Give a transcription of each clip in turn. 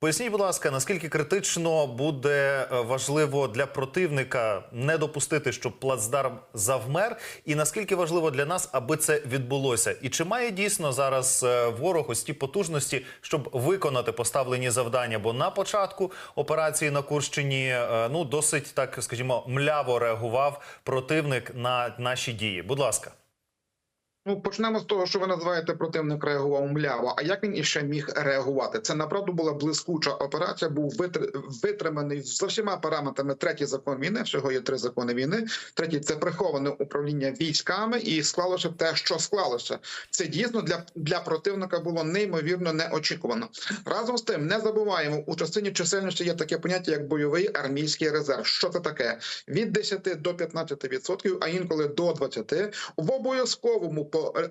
Поясніть, будь ласка, наскільки критично буде е, важливо для противника не допустити, щоб плацдарм завмер, і наскільки важливо для нас, аби це відбулося? І чи має дійсно зараз е, ворог ось ті потужності, щоб виконати поставлені завдання? Бо на початку операції на Курщині е, ну досить так, скажімо, мляво реагував противник на наші дії. Будь ласка. Ну, почнемо з того, що ви називаєте противник реагував мляво. А як він іще міг реагувати? Це направду була блискуча операція. Був витр... витриманий за всіма параметрами третій закон війни. Всього є три закони війни. Третій це приховане управління військами, і склалося те, що склалося. Це дійсно для, для противника було неймовірно неочікувано. Разом з тим, не забуваємо у частині чисельності є таке поняття, як бойовий армійський резерв. Що це таке? Від 10 до 15%, а інколи до 20%, в обов'язковому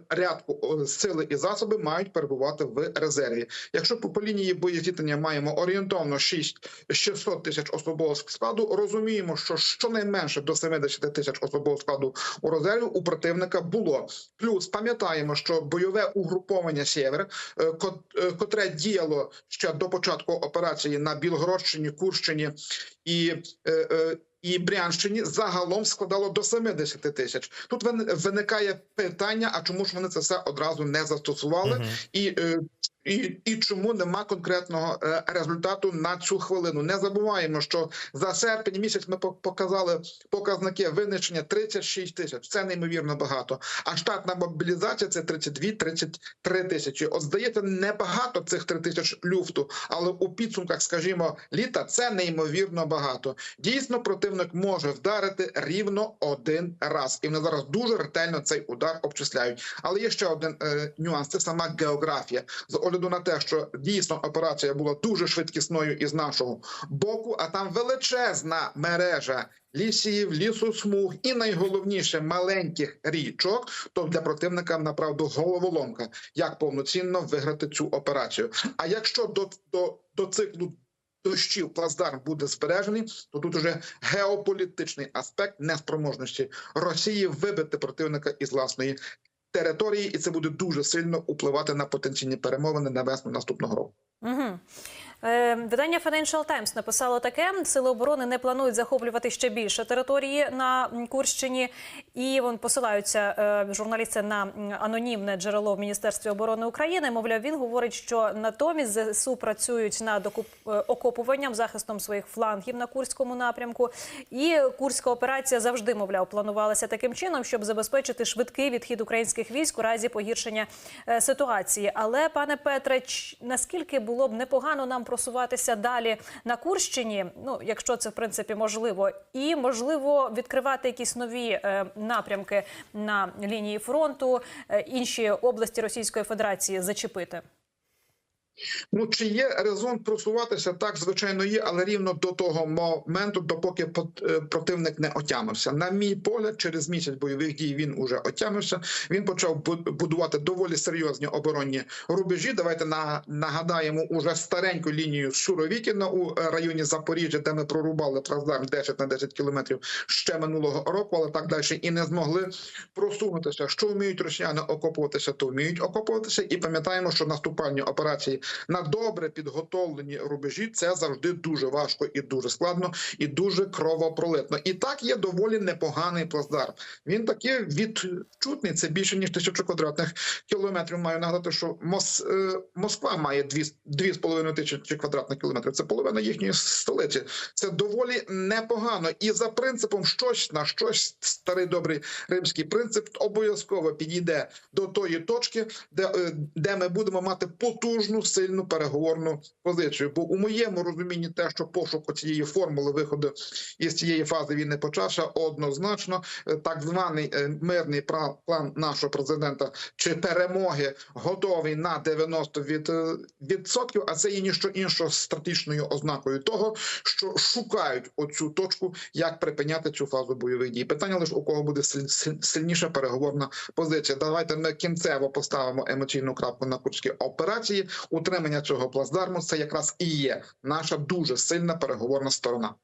порядку о, сили і засоби мають перебувати в резерві. Якщо по, лінії боєзіткнення маємо орієнтовно 6 600 тисяч особового складу, розуміємо, що щонайменше до 70 тисяч особового складу у резерві у противника було. Плюс пам'ятаємо, що бойове угруповання Сєвер, е, е, котре діяло ще до початку операції на Білгородщині, Курщині і. І Брянщині загалом складало до 70 тисяч. Тут виникає питання: а чому ж вони це все одразу не застосували? Мгм. І, е, і, і чому нема конкретного е, результату на цю хвилину? Не забуваємо, що за серпень місяць ми по- показали показники винищення 36 тисяч. Це неймовірно багато. А штатна мобілізація це 32-33 тисячі. От здається, небагато цих 3 тисяч люфту, але у підсумках, скажімо, літа це неймовірно багато. Дійсно, противник може вдарити рівно один раз, і вони зараз дуже ретельно цей удар обчисляють. Але є ще один е, нюанс: це сама географія. З огляду на те, що дійсно операція була дуже швидкісною із нашого боку, а там величезна мережа лісів, лісосмуг і найголовніше маленьких річок. То для противника направду головоломка, як повноцінно виграти цю операцію. А якщо до, до, до циклу дощів плацдарм буде збережений, то тут уже геополітичний аспект неспроможності Росії вибити противника із власної території, і це буде дуже сильно впливати на потенційні перемовини на весну наступного року. Угу. Е, видання Financial Times написало таке: сили оборони не планують захоплювати ще більше території на Курщині, і вон посилаються е, журналісти на анонімне джерело в Міністерстві оборони України. Мовляв, він говорить, що натомість ЗСУ працюють над окуп... е, окопуванням, захистом своїх флангів на Курському напрямку. І курська операція завжди, мовляв, планувалася таким чином, щоб забезпечити швидкий відхід українських військ у разі погіршення ситуації. Але, пане Петре, наскільки було б непогано нам просуватися далі на Курщині, ну якщо це в принципі можливо, і можливо відкривати якісь нові е, напрямки на лінії фронту, е, інші області Російської Федерації зачепити. Ну чи є резон просуватися? Так, звичайно, є, але рівно до того моменту, допоки е, противник не отямився. На мій погляд, через місяць бойових дій він уже отямився. Він почав бу- будувати доволі серйозні оборонні рубежі. Давайте на нагадаємо уже стареньку лінію Суровікіна у е, районі Запоріжжя, де ми прорубали плацдарм 10 на 10 кілометрів ще минулого року, але так далі і не змогли просунутися. Що вміють росіяни окопуватися, то вміють окопуватися, і пам'ятаємо, що наступальні операції на добре підготовлені рубежі це завжди дуже важко і дуже складно, і дуже кровопролитно. І так є доволі непоганий плацдарм. Він таки відчутний. Це більше ніж тисячу квадратних кілометрів. Маю нагадати, що Мос, е, Москва має дві дві з половиною тисячі квадратних кілометрів. Це половина їхньої столиці. Це доволі непогано. І за принципом щось на щось старий добрий римський принцип обов'язково підійде до тої точки, де, е, де ми будемо мати потужну сильну переговорну позицію. Бо у моєму розумінні, те, що пошук цієї формули виходу із цієї фази війни почався, однозначно е, так званий е, мирний план нашого президента чи перемоги готовий на 90 від, е, відсотків. А це є ніщо іншого стратегічною ознакою того, що шукають оцю точку, як припиняти цю фазу бойових дій. Питання лише у кого буде силь- силь- сильніша переговорна позиція. Давайте ми кінцево поставимо емоційну крапку на курській операції. Утримання цього плацдарму це якраз і є наша дуже сильна переговорна сторона.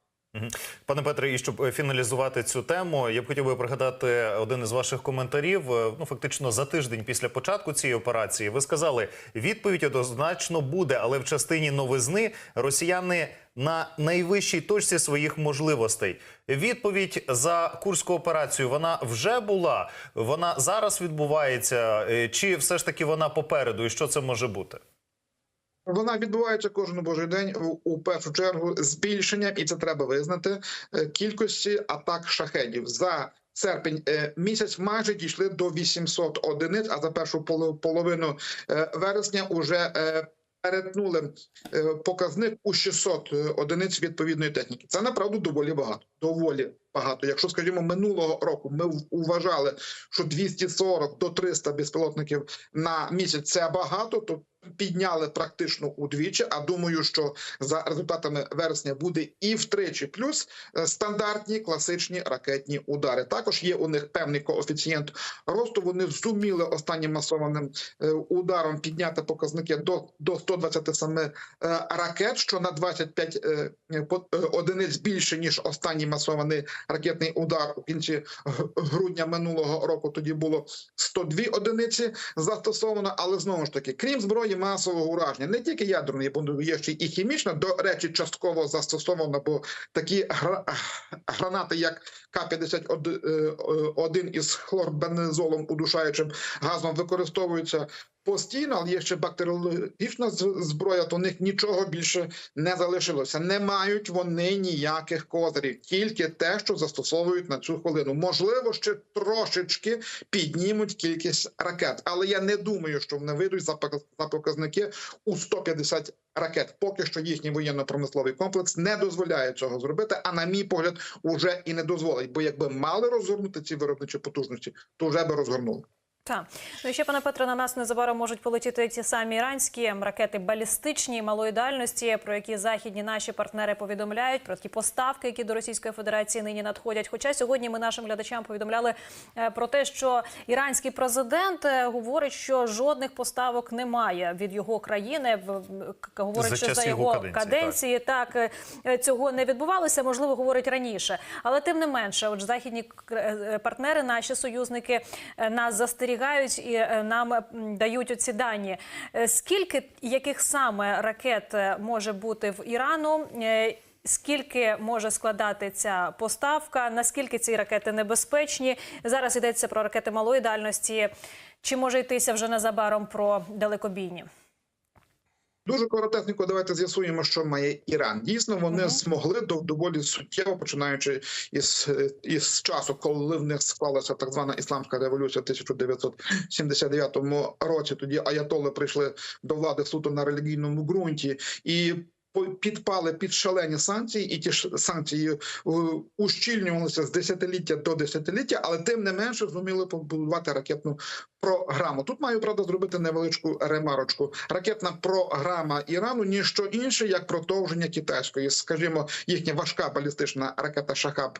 Пане Петре, і щоб фіналізувати цю тему, я б хотів би пригадати один із ваших коментарів. Ну, фактично за тиждень після початку цієї операції, ви сказали, відповідь однозначно буде, але в частині новизни росіяни на найвищій точці своїх можливостей. Відповідь за курську операцію вона вже була. Вона зараз відбувається, Е, чи все ж таки вона попереду? І що це може бути? Вона відбувається кожен божий день у, першу чергу збільшенням, і це треба визнати е, кількості атак шахедів за. Серпень е, місяць майже дійшли до 800 одиниць, а за першу поло- половину е, вересня уже перетнули показник у 600 е, одиниць відповідної техніки. Це направду доволі багато. Доволі багато. Якщо, скажімо, минулого року ми вважали, що 240 до 300 безпілотників на місяць це багато, то підняли практично удвічі. А думаю, що за результатами вересня буде і втричі плюс е, стандартні класичні ракетні удари. Також є у них певний коефіцієнт росту. Вони зуміли останнім масованим е, ударом підняти показники до, до 127 е, ракет, що на 25 е, по- е, одиниць більше ніж останній масований ракетний удар у кінці грудня минулого року. Тоді було 102 одиниці застосовано, але знову ж таки, крім зброї масового ураження, не тільки ядерної, бо є ще і хімічна, до речі, частково застосовано, бо такі гра- гранати, як К-51 із хлорбензолом удушаючим газом, використовуються постійно, але є ще бактеріологічна зброя, то в них нічого більше не залишилося. Не мають вони ніяких козирів, тільки те, що застосовують на цю хвилину. Можливо, ще трошечки піднімуть кількість ракет, але я не думаю, що вони вийдуть за показники у 150 ракет. Поки що їхній воєнно-промисловий комплекс не дозволяє цього зробити. А на мій погляд, уже і не дозволить. Бо якби мали розгорнути ці виробничі потужності, то вже би розгорнули. Так. Ну і ще, пане Петре, на нас незабаром можуть полетіти ті самі іранські ракети балістичні малої дальності, про які західні наші партнери повідомляють, про ті поставки, які до Російської Федерації нині надходять. Хоча сьогодні ми нашим глядачам повідомляли е, про те, що іранський президент е, говорить, що жодних поставок немає від його країни. Говорить, За що за його каденції, каденції так е, цього не відбувалося. Можливо, говорить раніше, але тим не менше, от західні партнери, наші союзники нас застерігають і е, нам дають оці дані. Е, Скільки яких саме ракет е, може бути в Ірану? Скільки може складати ця поставка? Наскільки ці ракети небезпечні? Зараз йдеться про ракети малої дальності. Чи може йтися вже незабаром про далекобійні? Дуже коротесенько, давайте з'ясуємо, що має Іран. Дійсно, вони Мгм. змогли до доволі суттєво, починаючи із, із часу, коли в них склалася так звана ісламська революція в 1979 році. Тоді аятоли прийшли до влади суто на релігійному ґрунті і. Підпали під шалені санкції, і ті ж санкції е, ущільнювалися з десятиліття до десятиліття, але тим не менше зуміли побудувати ракетну програму. Тут маю правда зробити невеличку ремарочку. Ракетна програма Ірану ніщо інше, як продовження китайської, скажімо, їхня важка балістична ракета Шахаб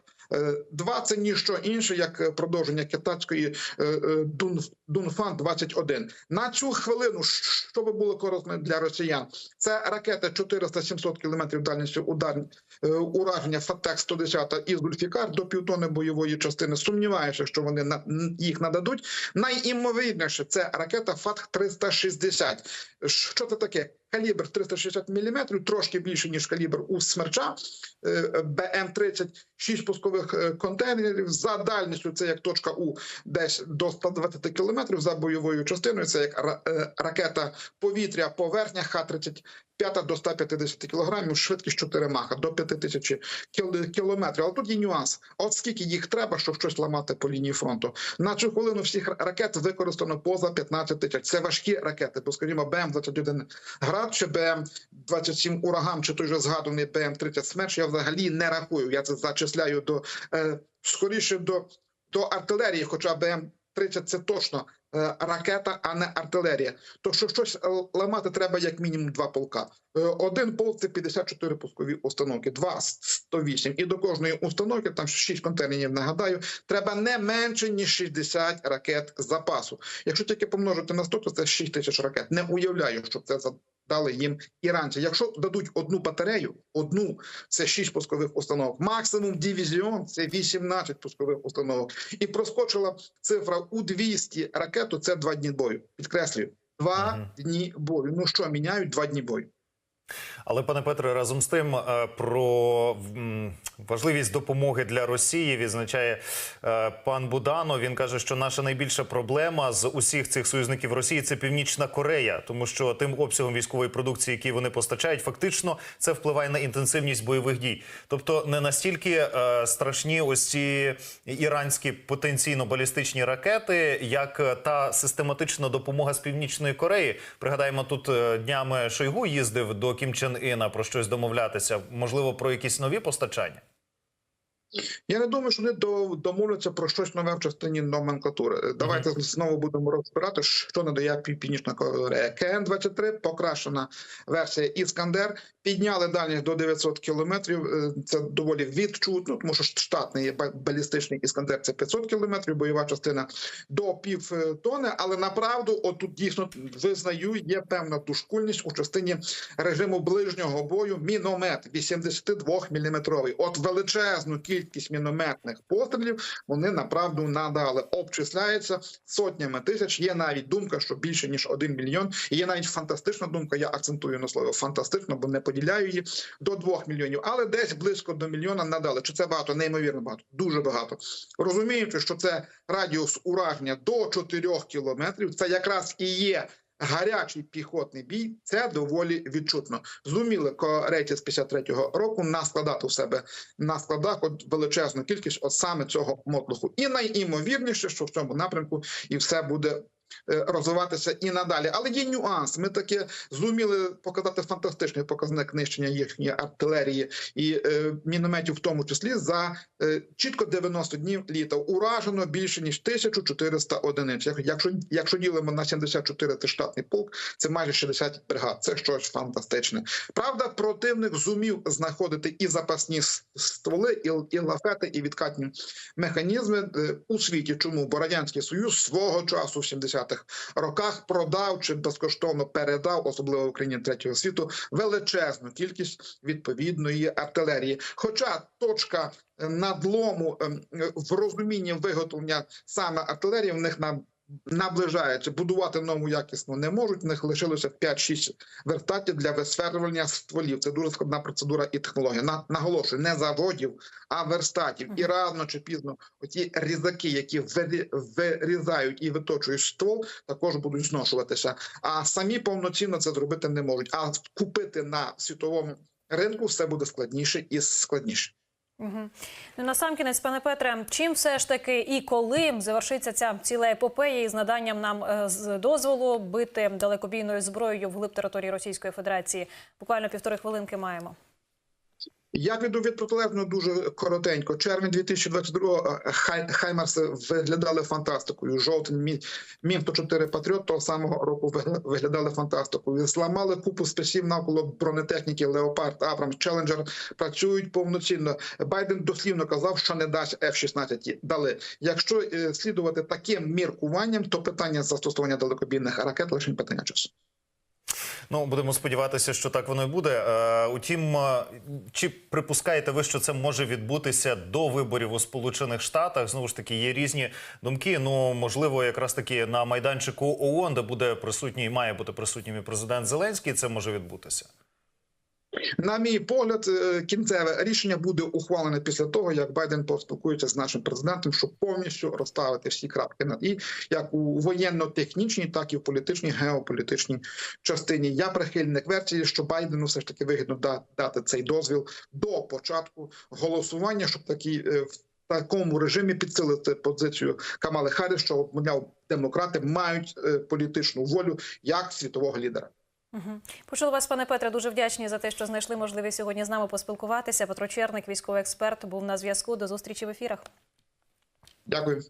2 це ніщо інше, як продовження китайської е, е, Дун- Дунфан 21 На цю хвилину, що би було корисно для росіян, це ракета 400-700 кілометрів дальністю удар е, ураження Фатек 110 із Гульфікар до півтони бойової частини. Сумніваюся, що вони на їх нададуть. Найімовірніше це ракета Фатх 360 Що це таке? Калібр 360 мм, трошки більше ніж калібр у смерча е, БМ-30, 6 пускових е, контейнерів за дальністю. Це як точка У десь до 120 км, за бойовою частиною. Це як е, ракета повітря поверхня Х-30 5 до 150 кілограмів, швидкість 4 маха до 5000 кіл- кілометрів. Але тут є нюанс. От скільки їх треба, щоб щось ламати по лінії фронту. На цю хвилину всіх ракет використано поза 15 тисяч. Це важкі ракети, бо скажімо, БМ-21 град чи БМ-27 ураган, чи той же згаданий БМ-30 смерч. Я взагалі не рахую. Я це зачисляю до е, скоріше до, до артилерії, хоча БМ-30 це точно ракета, а не артилерія. То що щось е, ламати треба як мінімум два полка. Е, Один полк це 54 пускові установки, два 108. І до кожної установки, там 6 контейнерів, нагадаю, треба не менше ніж 60 ракет запасу. Якщо тільки помножити на 100, то це 6 тисяч ракет. Не уявляю, що це за дали їм іранці. Якщо дадуть одну батарею, одну це 6 пускових установок, максимум дивізіон це 18 пускових установок. І проскочила цифра у 200 ракету. Це два дні бою. Підкреслюю, два Мгм. дні бою. Ну що міняють два дні бою? Але пане Петре, разом з тим е, про важливість допомоги для Росії відзначає е, пан Буданов. Він каже, що наша найбільша проблема з усіх цих союзників Росії це Північна Корея, тому що тим обсягом військової продукції, які вони постачають, фактично це впливає на інтенсивність бойових дій. Тобто не настільки е, страшні ось ці іранські потенційно балістичні ракети, як та систематична допомога з Північної Кореї. Пригадаємо, тут днями Шойгу їздив до Кім Чен Іна про щось домовлятися, можливо, про якісь нові постачання. Я не думаю, що вони домовляться про щось нове в частині номенклатури. Давайте знову будемо розбирати, що надає Пі- Північна Корея. КН-23, покращена версія Іскандер. Підняли дальність до 900 кілометрів. Е, Це доволі відчутно, тому що штатний ба- балістичний Іскандер це 500 кілометрів, бойова частина до пів е, тони. Але направду, отут дійсно визнаю, є певна душкульність у частині режиму ближнього бою. Міномет 82 міліметровий. От величезну кількість мінометних пострілів вони направду надали. Обчисляється сотнями тисяч. Є навіть думка, що більше ніж 1 мільйон. І є навіть фантастична думка. Я акцентую на слово фантастично, бо не поділяю її до 2 мільйонів. Але десь близько до мільйона надали. Чи це багато? Неймовірно багато, дуже багато. Розуміючи, що це радіус ураження до 4 кілометрів. Це якраз і є. Гарячий піхотний бій це доволі відчутно. Зуміли корейці з 53-го року наскладати у себе на складах от величезну кількість от саме цього мотлуху. І найімовірніше, що в цьому напрямку і все буде. Е, Розвиватися і надалі, але є нюанс. Ми таки зуміли показати фантастичний показник нищення їхньої артилерії і е, мінометів, в тому числі за е, чітко 90 днів літа. Уражено більше ніж 1400 одиниць. Якщо якщо ділимо на 74 це штатний полк, це майже 60 бригад. Це щось фантастичне. Правда, противник зумів знаходити і запасні стволи, і, і лафети, і відкатні механізми у світі. Чому? Бо радянський союз свого часу в 70-х роках продав чи безкоштовно передав, особливо в Україні третього світу, величезну кількість відповідної артилерії. Хоча точка надлому ем, в розумінні виготовлення саме артилерії в них на наближається. Будувати нову якісну не можуть. В них лишилося 5-6 вертатів для висверлювання стволів. Це дуже складна процедура і технологія. На наголошую, не заводів, а верстатів. І рано чи пізно оті різаки, які вирі- вирізають і виточують ствол, також будуть зношуватися. А самі повноцінно це зробити не можуть. А купити на світовому ринку все буде складніше і складніше. Угу. Ну, насамкінець, пане Петре, чим все ж таки і коли завершиться ця ціла епопея із наданням нам е, з дозволу бити далекобійною зброєю вглиб території Російської Федерації? Буквально півтори хвилинки маємо. Я піду від протилежного дуже коротенько. Червень 2022-го хай Хаймарси виглядали фантастикою. Жовтень мі, міг 104 Патріот того самого року виглядали фантастикою. Зламали купу спеців навколо бронетехніки Леопард, Абрамс, Челенджер працюють повноцінно. Байден дослівно казав, що не дасть F-16. Дали. Якщо е, слідувати таким міркуванням, то питання застосування далекобійних ракет лише питання часу. Ну будемо сподіватися, що так воно і буде. Е, утім, е, чи припускаєте ви, що це може відбутися до виборів у Сполучених Штатах? Знову ж таки, є різні думки. Ну можливо, якраз таки на майданчику ООН, де буде присутній, має бути присутнім і президент Зеленський. Це може відбутися. На мій погляд, е, кінцеве рішення буде ухвалене після того, як Байден поспілкується з нашим президентом, щоб повністю розставити всі крапки над і як у воєнно-технічній, так і в політичній геополітичній частині. Я прихильник версії, що Байдену все ж таки вигідно дати цей дозвіл до початку голосування, щоб такі е, в такому режимі підсилити позицію Камали Харріс, що мовляв, демократи мають е, політичну волю як світового лідера. Почули вас, пане Петре. Дуже вдячні за те, що знайшли можливість сьогодні з нами поспілкуватися. Петро Черник, військовий експерт, був на зв'язку. До зустрічі в ефірах. Дякую.